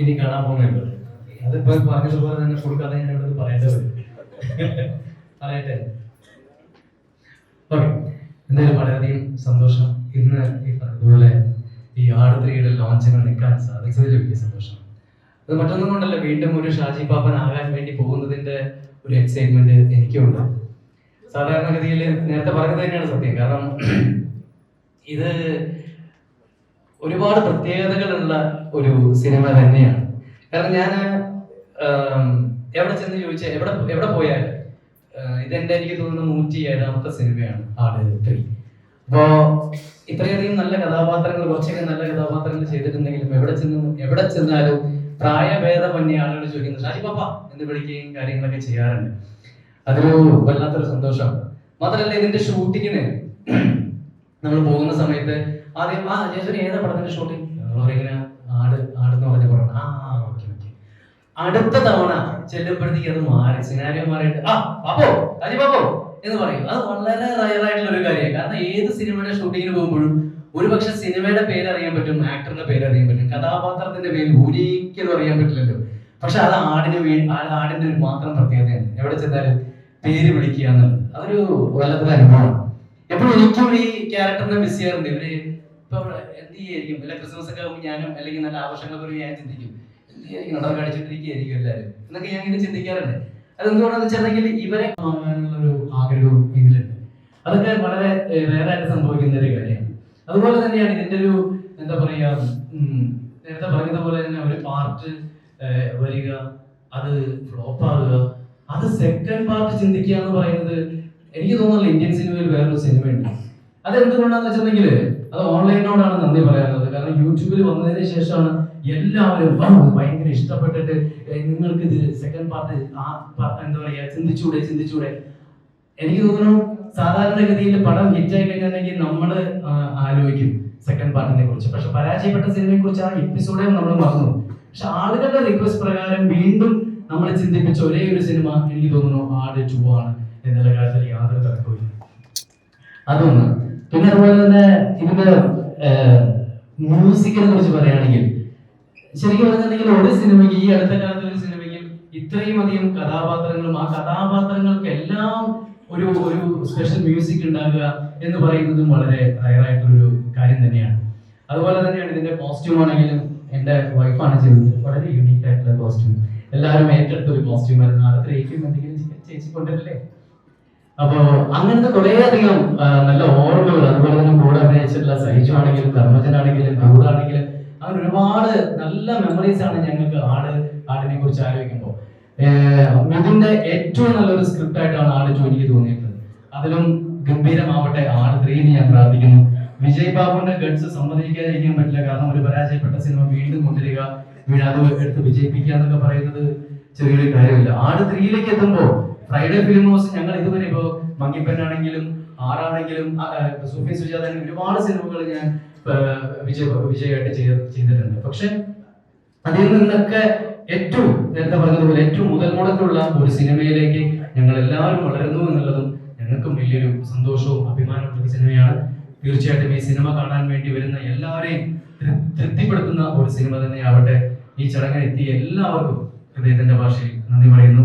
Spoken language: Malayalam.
ഇനി കാണാൻ പോകുന്നുണ്ട്. അതിപ്പോ പറഞ്ഞതുപോലെ തന്നെ ഫുൾ കഥ ഞാൻ ഇവിടെ പറയേണ്ടത്. പറയട്ടെ? ഓക്കെ. എന്തായാലും വളരെയധികം സന്തോഷം ഇന്ന് ഈ പറഞ്ഞതുപോലെ ഈ ആടുത്രിയുടെ ലോഞ്ചിന് നിൽക്കാൻ സാധിച്ചതിൽ വലിയ സന്തോഷം. അത് മറ്റൊന്നും കൊണ്ടല്ല വീണ്ടും ഒരു ഷാജി പാപ്പൻ ആകാൻ വേണ്ടി പോകുന്നതിന്റെ ഒരു എക്സൈറ്റ്മെന്റ് എനിക്കുണ്ട് സാധാരണഗതിയിൽ നേരത്തെ പറഞ്ഞത് തന്നെയാണ് സത്യം. കാരണം ഇത് ഒരുപാട് പ്രത്യേകതകളുള്ള ഒരു സിനിമ തന്നെയാണ്. കാരണം ഞാൻ എവിടെ ചെന്ന് ചോദിച്ച എവിടെ എവിടെ പോയാൽ ഇതെന്റെ എനിക്ക് തോന്നുന്ന നൂറ്റി ഏഴാമത്തെ സിനിമയാണ് ആട് ത്രീ അപ്പോ ഇത്രയധികം നല്ല കഥാപാത്രങ്ങൾ കുറച്ചൊക്കെ നല്ല കഥാപാത്രങ്ങൾ ചെയ്തിട്ടുണ്ടെങ്കിലും എവിടെ ചെന്ന് എവിടെ ചെന്നാലും പ്രായഭേദമന്യ ആളുകൾ ചോദിക്കുന്നു ഷാജി പാപ്പ എന്ന് വിളിക്കുകയും കാര്യങ്ങളൊക്കെ ചെയ്യാറുണ്ട്. അതൊരു വല്ലാത്തൊരു സന്തോഷമാണ്. മാത്രമല്ല ഇതിന്റെ ഷൂട്ടിങ്ങിന് നമ്മൾ പോകുന്ന സമയത്ത് ആദ്യം ആ ജയസൂര്യ ഏതാ പടത്തിന്റെ ഷൂട്ടിംഗ് ഇങ്ങനെ ആട് ആടെന്ന് പറഞ്ഞ പടം. ആ ഓക്കെ ഓക്കെ. അടുത്ത തവണ ചെല്ലുമ്പോഴത്തേക്ക് അത് മാറി. സിനാരിയോ മാറിയിട്ട് ആ പാപ്പോ അജി പാപ്പോ എന്ന് പറയും. അത് വളരെ റയർ ആയിട്ടുള്ള ഒരു കാര്യമാണ്. കാരണം ഏത് സിനിമയുടെ ഷൂട്ടിങ്ങിന് പോകുമ്പോഴും ഒരുപക്ഷെ സിനിമയുടെ പേര് അറിയാൻ പറ്റും ആക്ടറിന്റെ പേര് അറിയാൻ പറ്റും കഥാപാത്രത്തിന്റെ പേര് ഒരിക്കലും അറിയാൻ പറ്റില്ലല്ലോ. പക്ഷെ അത് ആടിന് വീ ആ ആടിന്റെ ഒരു മാത്രം പ്രത്യേകതയാണ്. എവിടെ ചെന്നാലും പേര് വിളിക്കുക എന്നുള്ളത്. അതൊരു വല്ലാത്തൊരു അനുഭവമാണ്. എപ്പോഴും എനിക്കും ഈ ക്യാരക്ടറിനെ മിസ് ചെയ്യാറുണ്ട്. ഇവർ ഇപ്പൊ എന്ത് ചെയ്യായിരിക്കും വല്ല ക്രിസ്മസ് ഒക്കെ ആകുമ്പോൾ ഞാനും അല്ലെങ്കിൽ നല്ല ആഘോഷങ്ങളൊക്കെ വരുമ്പോൾ ഞാൻ ചിന്തിക്കും. എന്ത് ചെയ്യായിരിക്കും നടൻ കഴിച്ചിട്ടിരിക്കുകയായിരിക്കും എല്ലാവരും. എന്നൊക്കെ ഞാൻ ഇങ്ങനെ ചിന്തിക്കാറുണ്ട്. അതെന്തുകൊണ്ടാന്ന് വെച്ചിട്ടുണ്ടെങ്കിൽ ഇവരെ വാങ്ങാനുള്ള ഒരു ആഗ്രഹവും ഇതിലുണ്ട് അതൊക്കെ വളരെ rare ആയിട്ട് സംഭവിക്കുന്ന ഒരു കാര്യമാണ്. അതുപോലെ തന്നെയാണ് ഇതിന്റെ ഒരു എന്താ പറയാ നേരത്തെ നേരത്തെ പറഞ്ഞതുപോലെ തന്നെ ഒരു പാർട്ട് വരിക അത് ഫ്ലോപ്പ് ആകുക അത് സെക്കൻഡ് പാർട്ട് ചിന്തിക്കുക എന്ന് പറയുന്നത് എനിക്ക് തോന്നുന്നില്ല ഇന്ത്യൻ സിനിമയിൽ വേറൊരു സിനിമയുണ്ട്. അത് എന്തുകൊണ്ടാന്ന് വെച്ചിട്ടുണ്ടെങ്കിൽ അത് ഓൺലൈനോടാണ് നന്ദി പറയാനുള്ളത് കാരണം യൂട്യൂബിൽ വന്നതിന് ശേഷമാണ് എല്ലാവരും "ആ, ഇത് ഭയങ്കര ഇഷ്ടപ്പെട്ടിട്ട് നിങ്ങൾക്ക് ഇത് സെക്കൻഡ് പാർട്ട് ആ പാർട്ട് എന്താ പറയാ ചിന്തിച്ചൂടെ ചിന്തിച്ചൂടെ. എനിക്ക് തോന്നുന്നു സാധാരണഗതിയിൽ പടം ഹിറ്റായി കഴിഞ്ഞിട്ടുണ്ടെങ്കിൽ നമ്മൾ ആലോചിക്കും സെക്കൻഡ് പാർട്ടിനെ കുറിച്ച്. പക്ഷെ പരാജയപ്പെട്ട സിനിമയെ കുറിച്ച് ആ എപ്പിസോഡേ നമ്മൾ മറന്നു പക്ഷെ ആളുകളുടെ റിക്വസ്റ്റ് പ്രകാരം വീണ്ടും നമ്മൾ ചിന്തിപ്പിച്ച ഒരേ ഒരു സിനിമ എനിക്ക് തോന്നുന്നു ആട് ടു ആണ് എന്നുള്ള കാര്യത്തിൽ യാതൊരു തർക്കവും അതൊന്ന്. പിന്നെ അതുപോലെ തന്നെ ഇതിന്റെ മ്യൂസിക്കിനെ കുറിച്ച് പറയുകയാണെങ്കിൽ ശരിക്കും പറഞ്ഞിട്ടുണ്ടെങ്കിൽ ഒരു സിനിമയ്ക്ക് ഈ അടുത്ത കാലത്ത് ഒരു സിനിമയ്ക്ക് ഇത്രയും അധികം കഥാപാത്രങ്ങളും ആ കഥാപാത്രങ്ങൾക്ക് എല്ലാം ഒരു ഒരു സ്പെഷ്യൽ മ്യൂസിക് ഉണ്ടാകുക എന്ന് പറയുന്നതും വളരെ റയറായിട്ടുള്ളൊരു കാര്യം തന്നെയാണ്. അതുപോലെ തന്നെയാണ് ഇതിന്റെ കോസ്റ്റ്യൂം ആണെങ്കിലും എന്റെ വൈഫാണ് ചെയ്തത്. വളരെ യുണീക് ആയിട്ടുള്ള കോസ്റ്റ്യൂം എല്ലാവരും ഏറ്റെടുത്ത ഒരു കോസ്റ്റ്യൂം ആയിരുന്നു. എന്തെങ്കിലും ചേച്ചി കൊണ്ടല്ലേ അപ്പോ അങ്ങനത്തെ കുറെ അധികം ആ, നല്ല ഓർമ്മകൾ അതുപോലെ തന്നെ കൂടെ അഭിനയിച്ചിട്ടുള്ള സഹിജു ആണെങ്കിലും ധർമ്മജനാണെങ്കിലും ഗൗഡാണെങ്കിലും അങ്ങനെ ഒരുപാട് നല്ല മെമ്മറീസ് ആണ് ഞങ്ങൾക്ക് ആട് ആടിനെ കുറിച്ച് ആലോചിക്കുമ്പോൾ. ഇതിന്റെ ഏറ്റവും നല്ലൊരു സ്ക്രിപ്റ്റ് ആയിട്ടാണ് ആട് ജോലിക്ക് തോന്നിയിട്ടുള്ളത് അതിലും ഗംഭീരമാവട്ടെ ആട് ത്രീന്ന് ഞാൻ പ്രാർത്ഥിക്കുന്നു. വിജയ് ബാബുവിന്റെ ഗഡ്സ് സമ്മതിക്കാതിരിക്കാൻ പറ്റില്ല. കാരണം ഒരു പരാജയപ്പെട്ട സിനിമ വീണ്ടും കൊണ്ടുവരിക വീണ്ടും അത് എടുത്ത് വിജയിപ്പിക്കുക എന്നൊക്കെ പറയുന്നത് ചെറിയൊരു കാര്യമില്ല. ആട് ത്രീയിലേക്ക് എത്തുമ്പോൾ ഫ്രൈഡേ ഫിലിം ഹൗസ് ഞങ്ങൾ ഇതുവരെ ഇപ്പോ ആണെങ്കിലും ആറാണെങ്കിലും സുഫി സുജാത ഒരുപാട് സിനിമകൾ ഞാൻ വിജയ വിജയ് വിജയമായിട്ട് ചെയ്ത് ചെയ്തിട്ടുണ്ട്. പക്ഷെ അതിൽ നിന്നൊക്കെ ഏറ്റവും നേരത്തെ പറഞ്ഞതുപോലെ ഏറ്റവും മുതൽ മുടക്കുള്ള ഒരു സിനിമയിലേക്ക് ഞങ്ങൾ എല്ലാവരും വളരുന്നു എന്നുള്ളതും ഞങ്ങൾക്കും വലിയൊരു സന്തോഷവും അഭിമാനമുള്ള സിനിമയാണ്. തീർച്ചയായിട്ടും ഈ സിനിമ കാണാൻ വേണ്ടി വരുന്ന എല്ലാവരെയും തൃപ്തിപ്പെടുത്തുന്ന ഒരു സിനിമ തന്നെയാവട്ടെ. ഈ ചടങ്ങിനെത്തിയ എല്ലാവർക്കും ഹൃദയത്തിന്റെ ഭാഷയിൽ നന്ദി പറയുന്നു.